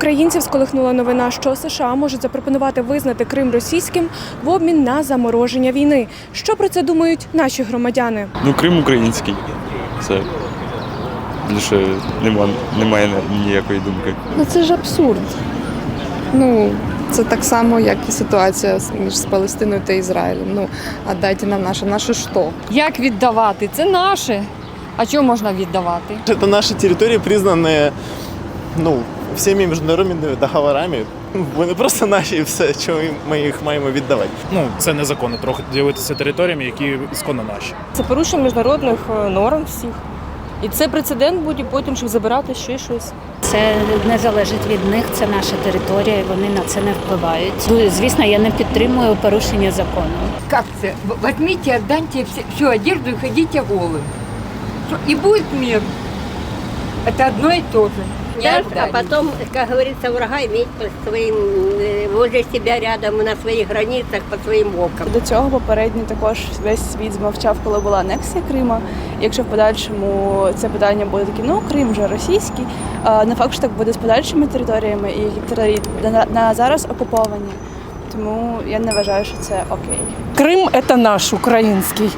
Українців сколихнула новина, що США можуть запропонувати визнати Крим російським в обмін на замороження війни. Що про це думають наші громадяни? Ну, Крим український. Це більше нема, немає ніякої думки. Ну це ж абсурд. Ну, це так само, як і ситуація з- між Палестиною та Ізраїлем. Ну, а дайте нам наше, наше що? Як віддавати? Це наше. А чого можна віддавати? Это наши территории, признанные ну, всеми міжнародними договорами. Ну, Вони просто наші і все, чому ми їх маємо віддавати. Ну, це незаконно трохи ділитися територіями, які ісконно наші. Це порушення міжнародних е, норм всіх. І це прецедент буде потім, щоб забирати ще щось. Це не залежить від них, це наша територія, і вони на це не впливають. Ну, Звісно, я не підтримую порушення закону. Как это? В- Возьмите, отдайте все, всю одежду и ходите голым. Всё, И будет мир. Это одно и то же. Не Да, а потом, как говорится, врага иметь по своим, э, возле себя рядом на своих границах, по своим окам. До цього попередньо також весь світ змовчав, коли була анексія Крима. Якщо в подальшому це питання буде таке, ну Крим вже російський, а не факт, що так буде з подальшими територіями, і які на, на зараз окуповані. Тому я не вважаю, що це окей. Крим це наш український.